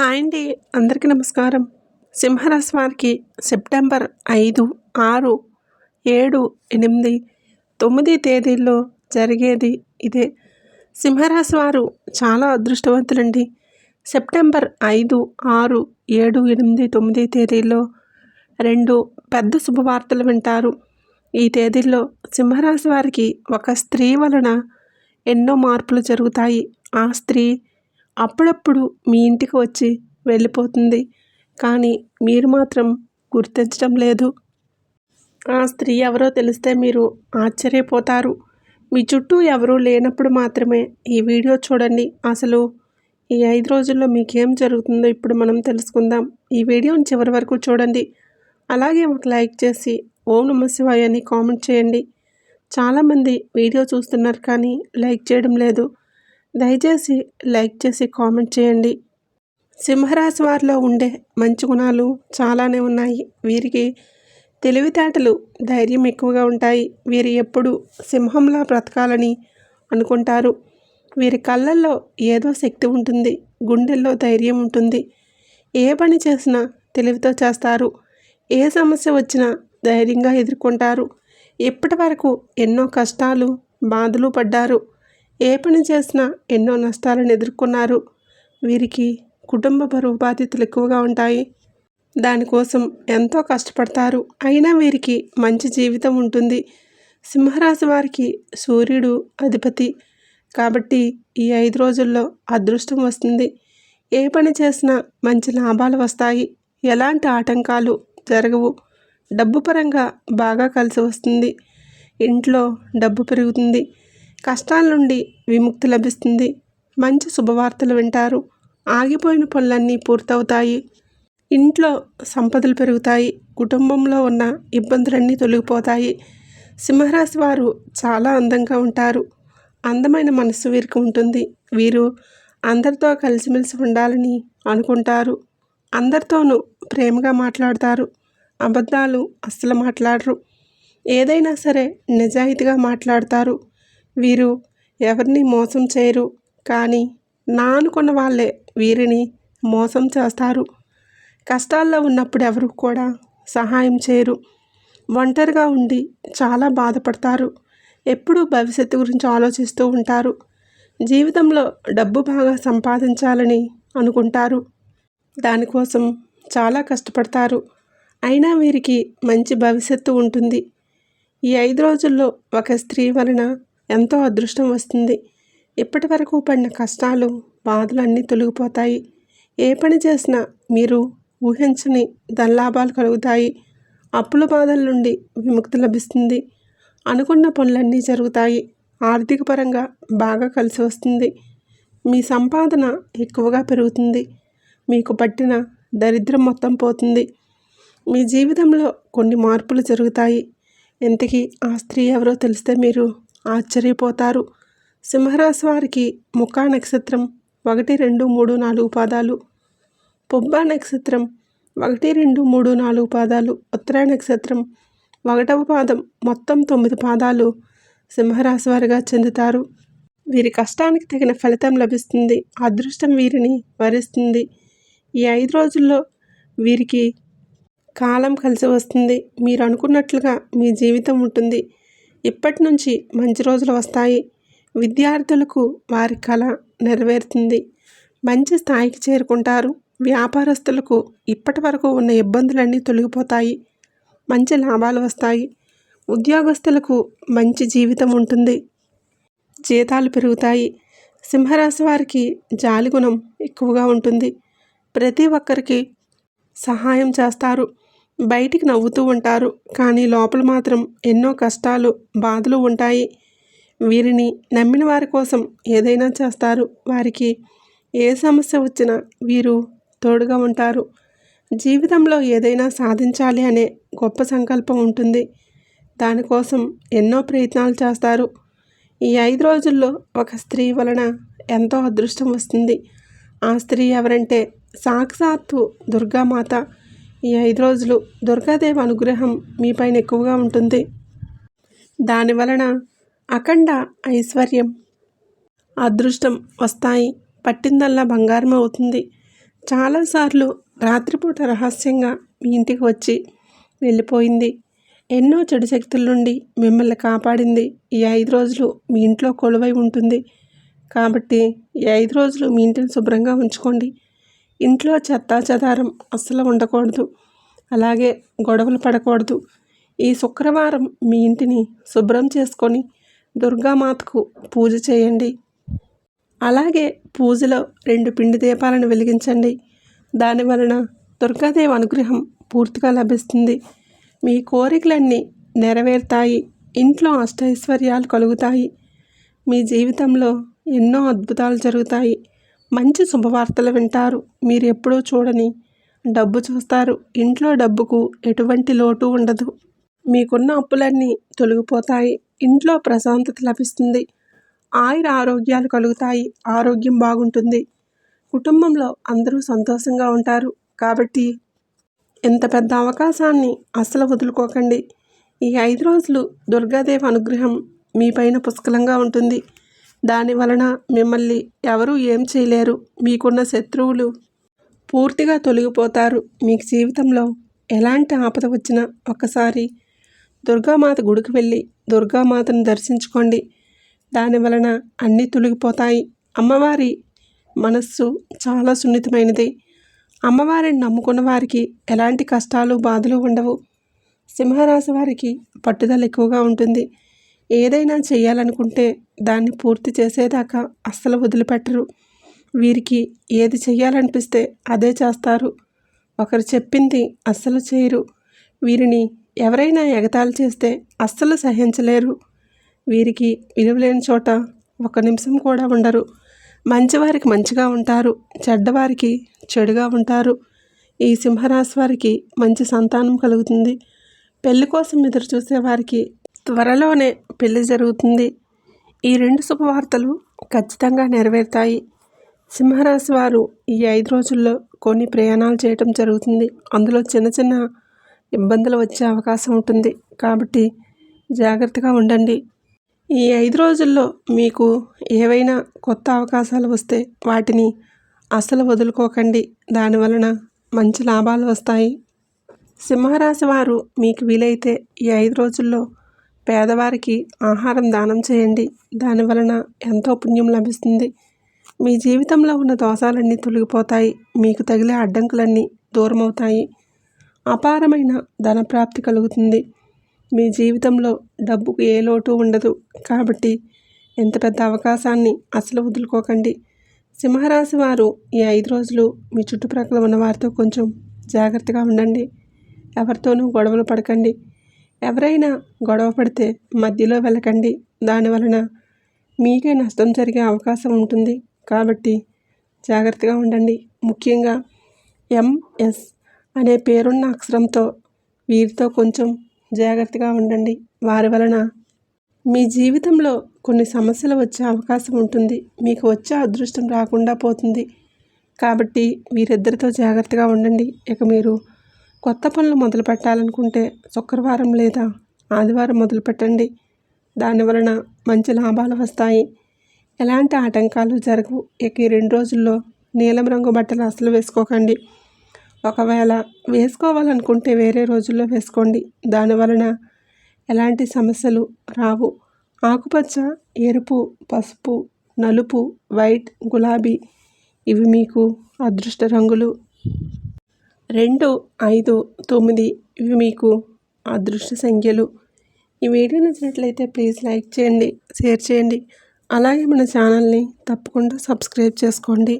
Hi అండి. అందరికీ నమస్కారం. సింహరాశి వారికి సెప్టెంబర్ ఐదు ఆరు ఏడు ఎనిమిది తొమ్మిది తేదీల్లో జరిగేది ఇదే. సింహరాశి వారు చాలా అదృష్టవంతులండి. సెప్టెంబర్ ఐదు ఆరు ఏడు ఎనిమిది తొమ్మిది తేదీల్లో రెండు పెద్ద శుభవార్తలు వింటారు. ఈ తేదీల్లో సింహరాశి వారికి ఒక స్త్రీ వలన ఎన్నో మార్పులు జరుగుతాయి. ఆ స్త్రీ అప్పుడప్పుడు మీ ఇంటికి వచ్చి వెళ్ళిపోతుంది. కానీ మీరు మాత్రం గుర్తించడం లేదు. ఆ స్త్రీ ఎవరో తెలిస్తే మీరు ఆశ్చర్యపోతారు. మీ చుట్టూ ఎవరూ లేనప్పుడు మాత్రమే ఈ వీడియో చూడండి. అసలు ఈ ఐదు రోజుల్లో మీకేం జరుగుతుందో ఇప్పుడు మనం తెలుసుకుందాం. ఈ వీడియోని చివరి వరకు చూడండి. అలాగే ఒక లైక్ చేసి ఓం నమ శివాయ అని కామెంట్ చేయండి. చాలామంది వీడియో చూస్తున్నారు కానీ లైక్ చేయడం లేదు. దయచేసి లైక్ చేసి కామెంట్ చేయండి. సింహరాశి వారిలో ఉండే మంచి గుణాలు చాలానే ఉన్నాయి. వీరికి తెలివితేటలు ధైర్యం ఎక్కువగా ఉంటాయి. వీరు ఎప్పుడు సింహంలా బ్రతకాలని అనుకుంటారు. వీరి కళ్ళల్లో ఏదో శక్తి ఉంటుంది. గుండెల్లో ధైర్యం ఉంటుంది. ఏ పని చేసినా తెలివితో చేస్తారు. ఏ సమస్య వచ్చినా ధైర్యంగా ఎదుర్కొంటారు. ఇప్పటి వరకు ఎన్నో కష్టాలు బాధలు పడ్డారు. ఏ పని చేసినా ఎన్నో నష్టాలను ఎదుర్కొన్నారు. వీరికి కుటుంబ బరువు బాధ్యతలు ఎక్కువగా ఉంటాయి. దానికోసం ఎంతో కష్టపడతారు. అయినా వీరికి మంచి జీవితం ఉంటుంది. సింహరాశి వారికి సూర్యుడు అధిపతి. కాబట్టి ఈ ఐదు రోజుల్లో అదృష్టం వస్తుంది. ఏ పని చేసినా మంచి లాభాలు వస్తాయి. ఎలాంటి ఆటంకాలు జరగవు. డబ్బు పరంగా బాగా కలిసి వస్తుంది. ఇంట్లో డబ్బు పెరుగుతుంది. కష్టాల నుండి విముక్తి లభిస్తుంది. మంచి శుభవార్తలు వింటారు. ఆగిపోయిన పనులన్నీ పూర్తవుతాయి. ఇంట్లో సంపదలు పెరుగుతాయి. కుటుంబంలో ఉన్న ఇబ్బందులన్నీ తొలగిపోతాయి. సింహరాశి వారు చాలా అందంగా ఉంటారు. అందమైన మనసు వీరికి ఉంటుంది. వీరు అందరితో కలిసిమెలిసి ఉండాలని అనుకుంటారు. అందరితోనూ ప్రేమగా మాట్లాడతారు. అబద్ధాలు అస్సలు మాట్లాడరు. ఏదైనా సరే నిజాయితీగా మాట్లాడతారు. వీరు ఎవరిని మోసం చేయరు కానీ నా అనుకున్న వాళ్ళే వీరిని మోసం చేస్తారు. కష్టాల్లో ఉన్నప్పుడు ఎవరు కూడా సహాయం చేయరు. ఒంటరిగా ఉండి చాలా బాధపడతారు. ఎప్పుడూ భవిష్యత్తు గురించి ఆలోచిస్తూ ఉంటారు. జీవితంలో డబ్బు బాగా సంపాదించాలని అనుకుంటారు. దానికోసం చాలా కష్టపడతారు. అయినా వీరికి మంచి భవిష్యత్తు ఉంటుంది. ఈ ఐదు రోజుల్లో ఒక స్త్రీ వలన ఎంతో అదృష్టం వస్తుంది. ఇప్పటి వరకు పడిన కష్టాలు బాధలు అన్నీ తొలగిపోతాయి. ఏ పని చేసినా మీరు ఊహించని ధనలాభాలు కలుగుతాయి. అప్పుల బాధల నుండి విముక్తి లభిస్తుంది. అనుకున్న పనులన్నీ జరుగుతాయి. ఆర్థిక పరంగా బాగా కలిసి వస్తుంది. మీ సంపాదన ఎక్కువగా పెరుగుతుంది. మీకు పట్టిన దరిద్రం మొత్తం పోతుంది. మీ జీవితంలో కొన్ని మార్పులు జరుగుతాయి. ఎంతకీ ఆ స్త్రీ ఎవరో తెలిస్తే మీరు ఆశ్చర్యపోతారు. సింహరాశి వారికి ముఖా నక్షత్రం ఒకటి రెండు మూడు నాలుగు పాదాలు. పుబ్బ నక్షత్రం ఒకటి రెండు మూడు నాలుగు పాదాలు. ఉత్తర నక్షత్రం ఒకటవ పాదం మొత్తం తొమ్మిది పాదాలు సింహరాశి వారిగా చెందుతారు. వీరి కష్టానికి తగిన ఫలితం లభిస్తుంది. అదృష్టం వీరిని వరిస్తుంది. ఈ ఐదు రోజుల్లో వీరికి కాలం కలిసి వస్తుంది. మీరు అనుకున్నట్లుగా మీ జీవితం ఉంటుంది. ఇప్పటి నుంచి మంచి రోజులు వస్తాయి. విద్యార్థులకు వారి కళ నెరవేరుతుంది. మంచి స్థాయికి చేరుకుంటారు. వ్యాపారస్తులకు ఇప్పటి వరకు ఉన్న ఇబ్బందులన్నీ తొలగిపోతాయి. మంచి లాభాలు వస్తాయి. ఉద్యోగస్తులకు మంచి జీవితం ఉంటుంది. జీతాలు పెరుగుతాయి. సింహరాశి వారికి జాలిగుణం ఎక్కువగా ఉంటుంది. ప్రతి ఒక్కరికి సహాయం చేస్తారు. బయటికి నవ్వుతూ ఉంటారు. కానీ లోపల మాత్రం ఎన్నో కష్టాలు బాధలు ఉంటాయి. వీరిని నమ్మిన వారి కోసం ఏదైనా చేస్తారు. వారికి ఏ సమస్య వచ్చినా వీరు తోడుగా ఉంటారు. జీవితంలో ఏదైనా సాధించాలి అనే గొప్ప సంకల్పం ఉంటుంది. దానికోసం ఎన్నో ప్రయత్నాలు చేస్తారు. ఈ ఐదు రోజుల్లో ఒక స్త్రీ వలన ఎంతో అదృష్టం వస్తుంది. ఆ స్త్రీ ఎవరంటే సాక్షాత్తు దుర్గామాత. ఈ ఐదు రోజులు దుర్గాదేవి అనుగ్రహం మీపైన ఎక్కువగా ఉంటుంది. దానివలన అఖండ ఐశ్వర్యం అదృష్టం వస్తాయి. పట్టిందల్లా బంగారం అవుతుంది. చాలాసార్లు రాత్రిపూట రహస్యంగా మీ ఇంటికి వచ్చి వెళ్ళిపోయింది. ఎన్నో చెడు శక్తుల నుండి మిమ్మల్ని కాపాడింది. ఈ ఐదు రోజులు మీ ఇంట్లో కొలువై ఉంటుంది. కాబట్టి ఈ ఐదు రోజులు మీ ఇంటిని శుభ్రంగా ఉంచుకోండి. ఇంట్లో చెత్తా చెదారం అస్సలు ఉండకూడదు. అలాగే గొడవలు పడకూడదు. ఈ శుక్రవారం మీ ఇంటిని శుభ్రం చేసుకొని దుర్గామాతకు పూజ చేయండి. అలాగే పూజలో రెండు పిండి దీపాలను వెలిగించండి. దాని వలన దుర్గాదేవి అనుగ్రహం పూర్తిగా లభిస్తుంది. మీ కోరికలన్నీ నెరవేరుతాయి. ఇంట్లో అష్టైశ్వర్యాలు కలుగుతాయి. మీ జీవితంలో ఎన్నో అద్భుతాలు జరుగుతాయి. మంచి శుభవార్తలు వింటారు. మీరు ఎప్పుడూ చూడని డబ్బు చూస్తారు. ఇంట్లో డబ్బుకు ఎటువంటి లోటు ఉండదు. మీకున్న అప్పులన్నీ తొలగిపోతాయి. ఇంట్లో ప్రశాంతత లభిస్తుంది. ఆయుర ఆరోగ్యాలు కలుగుతాయి. ఆరోగ్యం బాగుంటుంది. కుటుంబంలో అందరూ సంతోషంగా ఉంటారు. కాబట్టి ఇంత పెద్ద అవకాశాన్ని అస్సలు వదులుకోకండి. ఈ ఐదు రోజులు దుర్గాదేవి అనుగ్రహం మీ పైన పుష్కలంగా ఉంటుంది. దాని వలన మిమ్మల్ని ఎవరూ ఏం చేయలేరు. మీకున్న శత్రువులు పూర్తిగా తొలగిపోతారు. మీకు జీవితంలో ఎలాంటి ఆపద వచ్చినా ఒక్కసారి దుర్గామాత గుడికి వెళ్ళి దుర్గామాతను దర్శించుకోండి. దాని వలన అన్నీ తొలగిపోతాయి. అమ్మవారి మనస్సు చాలా సున్నితమైనది. అమ్మవారిని నమ్ముకున్న వారికి ఎలాంటి కష్టాలు బాధలు ఉండవు. సింహరాశి వారికి పట్టుదల ఎక్కువగా ఉంటుంది. ఏదైనా చేయాలనుకుంటే దాన్ని పూర్తి చేసేదాకా అస్సలు వదిలిపెట్టరు. వీరికి ఏది చెయ్యాలనిపిస్తే అదే చేస్తారు. ఒకరు చెప్పింది అస్సలు చేయరు. వీరిని ఎవరైనా ఎగతాళి చేస్తే అస్సలు సహించలేరు. వీరికి విలువలేని చోట ఒక నిమిషం కూడా ఉండరు. మంచివారికి మంచిగా ఉంటారు. చెడ్డవారికి చెడుగా ఉంటారు. ఈ సింహరాశి వారికి మంచి సంతానం కలుగుతుంది. పెళ్ళి కోసం ఎదురు చూసే వారికి త్వరలోనే పెళ్ళి జరుగుతుంది. ఈ రెండు శుభవార్తలు ఖచ్చితంగా నెరవేరుతాయి. సింహరాశి వారు ఈ ఐదు రోజుల్లో కొన్ని ప్రయాణాలు చేయటం జరుగుతుంది. అందులో చిన్న చిన్న ఇబ్బందులు వచ్చే అవకాశం ఉంటుంది. కాబట్టి జాగ్రత్తగా ఉండండి. ఈ ఐదు రోజుల్లో మీకు ఏవైనా కొత్త అవకాశాలు వస్తే వాటిని అస్సలు వదులుకోకండి. దానివలన మంచి లాభాలు వస్తాయి. సింహరాశి వారు మీకు వీలైతే ఈ ఐదు రోజుల్లో పేదవారికి ఆహారం దానం చేయండి. దానివలన ఎంతో పుణ్యం లభిస్తుంది. మీ జీవితంలో ఉన్న దోషాలన్నీ తొలగిపోతాయి. మీకు తగిలే అడ్డంకులన్నీ దూరమవుతాయి. అపారమైన ధనప్రాప్తి కలుగుతుంది. మీ జీవితంలో డబ్బుకు ఏ లోటు ఉండదు. కాబట్టి ఎంత పెద్ద అవకాశాన్ని అసలు వదులుకోకండి. సింహరాశి వారు ఈ ఐదు రోజులు మీ చుట్టుప్రక్కల ఉన్న వారితో కొంచెం జాగ్రత్తగా ఉండండి. ఎవరితోనూ గొడవలు పడకండి. ఎవరైనా గొడవ పడితే మధ్యలో వెళ్ళకండి. దానివలన మీకే నష్టం జరిగే అవకాశం ఉంటుంది. కాబట్టి జాగ్రత్తగా ఉండండి. ముఖ్యంగా ఎంఎస్ అనే పేరున్న అక్షరంతో వీరితో కొంచెం జాగ్రత్తగా ఉండండి. వారి వలన మీ జీవితంలో కొన్ని సమస్యలు వచ్చే అవకాశం ఉంటుంది. మీకు వచ్చే అదృష్టం రాకుండా పోతుంది. కాబట్టి వీరిద్దరితో జాగ్రత్తగా ఉండండి. ఇక మీరు కొత్త పనులు మొదలు పెట్టాలనుకుంటే శుక్రవారం లేదా ఆదివారం మొదలు పెట్టండి. దాని వలన మంచి లాభాలు వస్తాయి. ఎలాంటి ఆటంకాలు జరగవు. ఇక ఈ రెండు రోజుల్లో నీలం రంగు బట్టలు అసలు వేసుకోకండి. ఒకవేళ వేసుకోవాలనుకుంటే వేరే రోజుల్లో వేసుకోండి. దానివలన ఎలాంటి సమస్యలు రావు. ఆకుపచ్చ ఎరుపు పసుపు నలుపు వైట్ గులాబీ ఇవి మీకు అదృష్ట రంగులు. రెండు ఐదు తొమ్మిది ఇవి మీకు అదృష్ట సంఖ్యలు. ఈ వీడియో నచ్చినట్లయితే ప్లీజ్ లైక్ చేయండి షేర్ చేయండి. అలాగే మన ఛానల్ని తప్పకుండా సబ్స్క్రైబ్ చేసుకోండి.